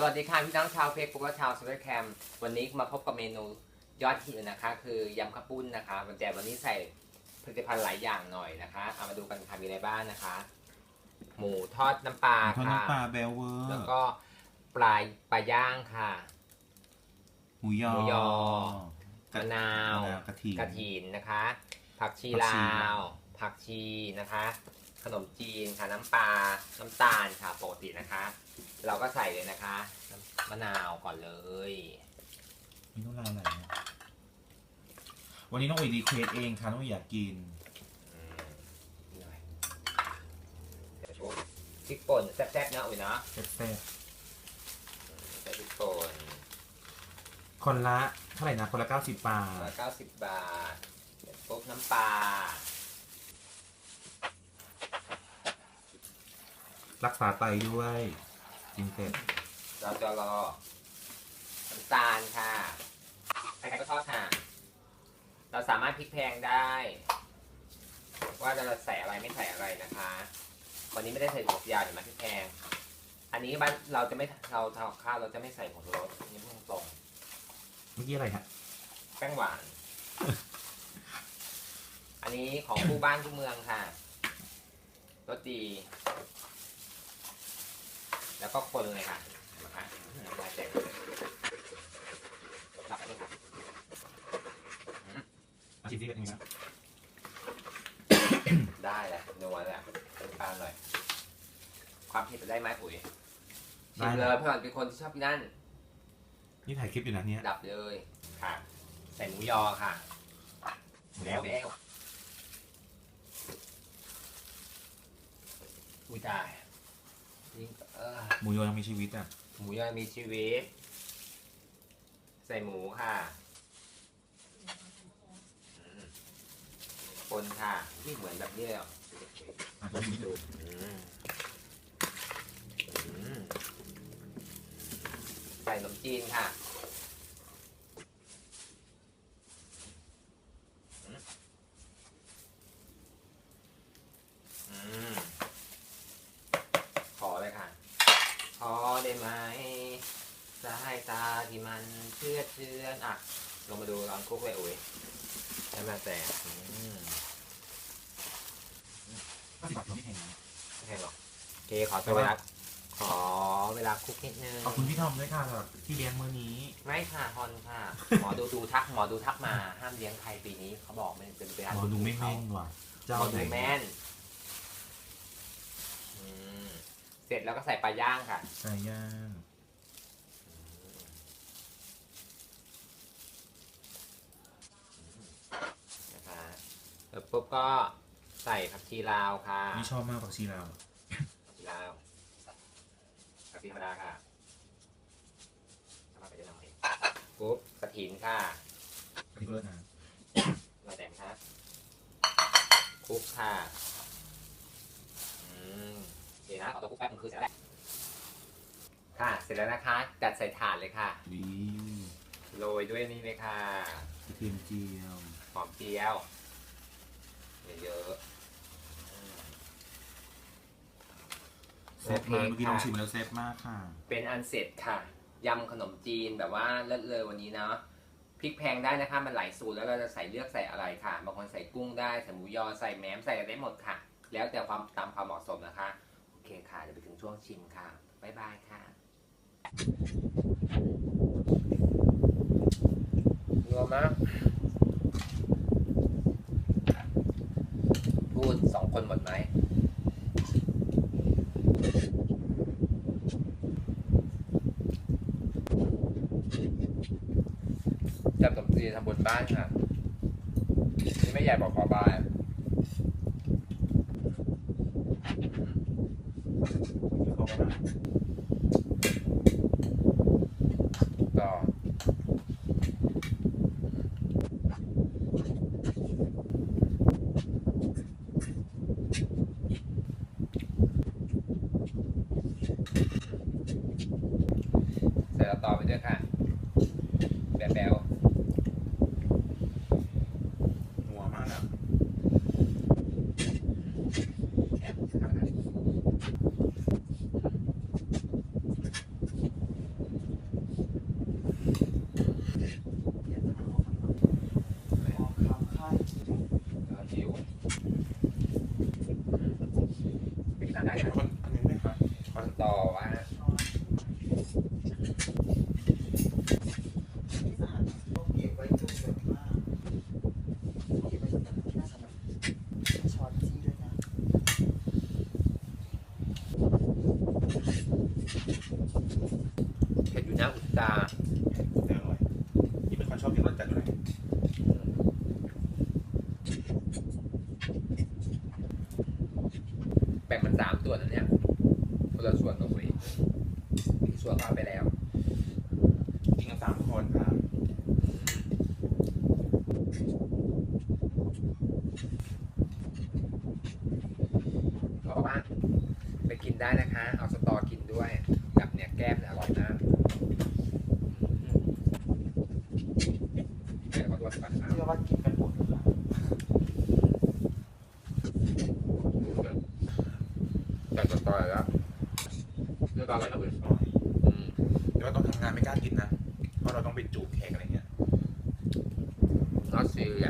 สวัสดีค่ะพี่น้องชาวเฟซบุ๊กและชาวโซเชียลแคมวันนี้มาพบกับเมนูยอดฮิตนะคะ คือยำข้าวปุ้นนะคะวันแต่วันนี้ใส่ผลิตภัณฑ์หลายอย่างหน่อยนะคะ เอามาดูกันค่ะมีอะไรบ้างนะคะ หมูทอดน้ำปลาทอดค่ะน้ำปลาแบลเวอร์แล้วก็ปลายปลาย่างค่ะ หมูยอหมูยอกระมะนาวมะนาวกระถิ่น กระถินนะคะ ผักชีผักชี ลาว ผักชีนะคะ ขนมจีนค่ะน้ำปลาน้ำตาลค่ะปกตินะคะ เราก็ใส่เลยนะคะน้ำมะนาวก่อนเลย มีน้ำลายไหลเนี่ยวันนี้น้องอุ๋ยรีเควสเองค่ะน้องอุ๋ยอยากกิน อืมหน่อยเดี๋ยวโชว์พริกป่นแซ่บๆนะอุ้ยนะแซ่บใส่พริกป่นๆคนละเท่าไหร่นะ คนละ 90 บาร้อทยเก้าสิบบาทเสร็จปุ๊บน้ำปลารักษาไตด้วย กินเสร็จเราจะรอน้ำตาลค่ะ ใครๆก็ชอบค่ะ เราสามารถพลิกแพงได้ ว่าจะใส่อะไรไม่ใส่อะไรนะคะวันนี้ไม่ได้ใส่ถั่วฝักยาวเดี๋ยวมาพริกแพงอันนี้บ้านเราจะไม่เราทำกับข้าวเราจะไม่ใส่ผงชูรสอันนี่พูดตรงเมื่อกี้อะไรฮะๆแป้งหวาน อันนี้ของคู่บ้านคู่เมืองค่ะรสดี แล้วก็คนเลยค่ะนะคะน้ำลายแตกเลยรับเลยค่ะชิมที่เป็นยังไงนะได้แหละนัวแหละน้ำตาลหน่อย ความเผ็ดจะได้ไหมอุ๋ยชิมเลยเพื่อนเป็นคนที่ชอบกินนั่น นี่ถ่ายคลิปอยู่นะเนี่ยดับเลยค่ะ ใส่หมูยอค่ะ แล้วแล้วอุ้ยตาย ยิ่งเออหมูยอยังมีชีวิตอะ หมูยอมีชีวิต ใส่หมูค่ะอืมคนค่ะนี่เหมือนแบบนี้เลยเหรออะลองชิมดูอืมอืมใส่ขนมจีนค่ะ อืม ขอเลยค่ะ ขอได้ไหมสายตาที่มัน เชื่อดเชื่อนอะลงมาดูร้อนคุกเลยอุ้ยใช่ไหมแต่อืมก็สิบบาทเราไม่แพงนะไม่แพงหรอกโอเคขอตัวเวลาขอเวลาคุกนิดนึงขอบคุณพี่ทอมด้วยค่ะสำหรับที่เลี้ยงมื้อนี้ ไม่ค่ะฮอนค่ะ หมอดูดูทักหมอดูทักมาห้ามเลี้ยงใครปีนี้เขาบอกมันเป็นเวลาหมอดูไม่แม่นว่ะหเจ้ามอไหนดูแม่นอืมเสร็จแล้วก็ใส่ปลาย่างค่ะไก่ย่าง นะคะ แล้วปุ๊บก็ใส่ผักชีลาวค่ะนี่ชอบมากผักชีลาวผักชีลาวผักชีธรรมดาค่ะทำมาไปเยอะหน่อยปุ๊บกระถินค่ะอันนี้ก็เลิศนะเราแต่งครับคลุกค่ะอืมเดี๋ยวนะเอาตัวคลุกแป๊บมันงคือเสร็จแล้วแหละค่ะ เสร็จแล้วนะคะ จัดใส่ถาดเลยค่ะวิโรยด้วยนี่เลยค่ะ กระเทียมเจียว หอมเจียว เยอะๆอืมแซ่บมากเมื่อกี้ลองชิมแล้วแซ่บมากค่ะ เป็นอันเสร็จค่ะยำขนมจีนแบบว่าเลิศเลยวันนี้เนาะพริกแพงได้นะคะมันหลายสูตรแล้วเราจะใส่เลือกใส่อะไรค่ะบางคนใส่กุ้งได้ใส่หมูยอใส่แหนมใส่อะไรได้หมดค่ะ แล้วแต่ความตามความเหมาะสมนะคะ โอเคค่ะเดี๋ยวไปถึงช่วงชิมค่ะบ๊ายบายค่ะรัวมาก พูดสองคนหมดไหม จับ สี่ทำบนบ้านค่ะนี่ไม่ใหญ่บอกขอบาย นะำอุตสาแต่อร่อยนี่เป็นคนชอบกินรสจัดอยู่ล้แบ่งมันสามตัวนนะเนี่ยคนละส่วนตับบุรี่อีกส่วนก็เอาไปแล้ว กินกันสามคนครับเพราะว่ไปกินได้นะคะ เอาส เดี๋ยวขอตัวก่อนนะเชื่อว่ากินกันหมดเลยล่ะแต่สตอแล้วเรื่องอะไรก็เป็นต่อเดี๋ยวว่าตองทำงานไม่กล้ากินนะ เพราะเราต้องไปจูบแขกอะไรเงี้ยนอตซีเรีย